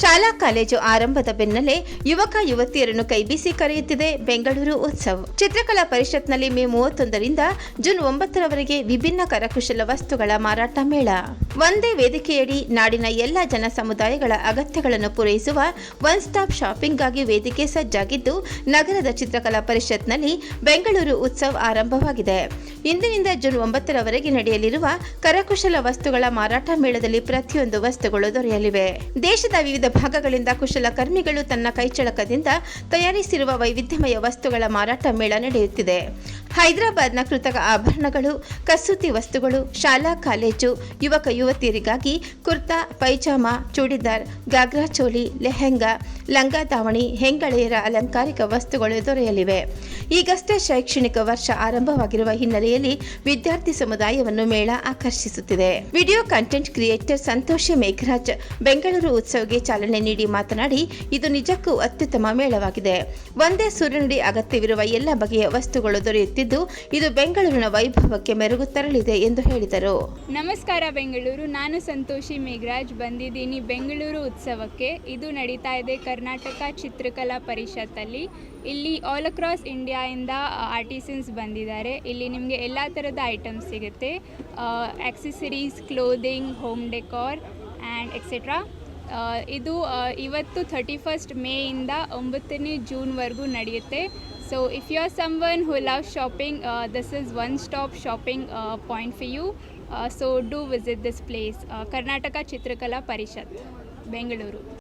ಶಾಲಾ ಕಾಲೇಜು ಆರಂಭದ ಬೆನ್ನಲ್ಲೇ ಯುವಕ ಯುವತಿಯರನ್ನು ಕೈಬೀಸಿ ಕರೆಯುತ್ತಿದೆ ಬೆಂಗಳೂರು ಉತ್ಸವ. ಚಿತ್ರಕಲಾ ಪರಿಷತ್ನಲ್ಲಿ ಮೇ ಮೂವತ್ತೊಂದರಿಂದ ಜೂನ್ ಒಂಬತ್ತರವರೆಗೆ ವಿಭಿನ್ನ ಕರಕುಶಲ ವಸ್ತುಗಳ ಮಾರಾಟ ಮೇಳ. ಒಂದೇ ವೇದಿಕೆಯಡಿ ನಾಡಿನ ಎಲ್ಲ ಜನ ಸಮುದಾಯಗಳ ಅಗತ್ಯಗಳನ್ನು ಪೂರೈಸುವ ಒನ್ ಸ್ಟಾಪ್ ಶಾಪಿಂಗ್ಗಾಗಿ ವೇದಿಕೆ ಸಜ್ಜಾಗಿದ್ದು, ನಗರದ ಚಿತ್ರಕಲಾ ಪರಿಷತ್ನಲ್ಲಿ ಬೆಂಗಳೂರು ಉತ್ಸವ ಆರಂಭವಾಗಿದೆ. ಇಂದಿನಿಂದ ಜೂನ್ ಒಂಬತ್ತರವರೆಗೆ ನಡೆಯಲಿರುವ ಕರಕುಶಲ ವಸ್ತುಗಳ ಮಾರಾಟ ಮೇಳದಲ್ಲಿ ಪ್ರತಿಯೊಂದು ವಸ್ತುಗಳು ದೊರೆಯಲಿವೆ. ದೇಶದ ವಿವಿಧ ಭಾಗಗಳಿಂದ ಕುಶಲಕರ್ಮಿಗಳು ತನ್ನ ಕೈಚಳಕದಿಂದ ತಯಾರಿಸಿರುವ ವೈವಿಧ್ಯಮಯ ವಸ್ತುಗಳ ಮಾರಾಟ ಮೇಳ ನಡೆಯುತ್ತಿದೆ. ಹೈದರಾಬಾದ್ನ ಕೃತಕ ಆಭರಣಗಳು, ಕಸೂತಿ ವಸ್ತುಗಳು, ಶಾಲಾ ಕಾಲೇಜು, ಯುವಕ ಯುವತಿಯರಿಗಾಗಿ ಕುರ್ತಾ, ಪೈಜಾಮ, ಚೂಡಿದಾರ್ ಗಾಗ್ರಾ ಚೋಲಿ, ಲೆಹೆಂಗಾ, ಲಂಗಾ ದಾವಣಿ, ಹೆಂಗಳೆಯರ ಅಲಂಕಾರಿಕ ವಸ್ತುಗಳು ದೊರೆಯಲಿವೆ. ಈಗಷ್ಟೇ ಶೈಕ್ಷಣಿಕ ವರ್ಷ ಆರಂಭವಾಗಿರುವ ಹಿನ್ನೆಲೆಯಲ್ಲಿ ವಿದ್ಯಾರ್ಥಿ ಸಮುದಾಯವನ್ನು ಮೇಳ ಆಕರ್ಷಿಸುತ್ತಿದೆ. Video content creator Santosh Megharaj Bengaluru ಉತ್ಸವಕ್ಕೆ ಚಾಲನೆ ನೀಡಿ ಮಾತನಾಡಿ, ಇದು ನಿಜಕ್ಕೂ ಅತ್ಯುತ್ತಮ ಮೇಳವಾಗಿದೆ. ಒಂದೇ ಸೂರ್ಯನಡಿ ಅಗತ್ಯವಿರುವ ಎಲ್ಲ ಬಗೆಯ ವಸ್ತುಗಳು ದೊರೆಯುತ್ತಿದ್ದು, ಇದು ಬೆಂಗಳೂರಿನ ವೈಭವಕ್ಕೆ ಮೆರುಗು ತರಲಿದೆ ಎಂದು ಹೇಳಿದರು. ನಮಸ್ಕಾರ ಬೆಂಗಳೂರು, ನಾನು ಸಂತೋಷಿ ಮೇಘರಾಜ್ ಬಂದಿದ್ದೀನಿ ಬೆಂಗಳೂರು ಉತ್ಸವಕ್ಕೆ. ಇದು ನಡೀತಾ ಇದೆ ಕರ್ನಾಟಕ ಚಿತ್ರಕಲಾ ಪರಿಷತ್ತಲ್ಲಿ. ಇಲ್ಲಿ ಆಲ್ ಅಕ್ರಾಸ್ ಇಂಡಿಯಾಯಿಂದ ಆರ್ಟಿಸನ್ಸ್ ಬಂದಿದ್ದಾರೆ. ಇಲ್ಲಿ ನಿಮಗೆ ಎಲ್ಲ ಥರದ ಐಟಮ್ಸ್ ಸಿಗುತ್ತೆ. Accessories clothing home decor and etcetera ಇದು ಇವತ್ತು ಥರ್ಟಿ ಫಸ್ಟ್ ಮೇಯಿಂದ ಒಂಬತ್ತನೇ ಜೂನ್ವರೆಗೂ ನಡೆಯುತ್ತೆ. So if you are some who love shopping this is one stop shopping point for you so do visit this place Karnataka Chitrakala Parishat Bengaluru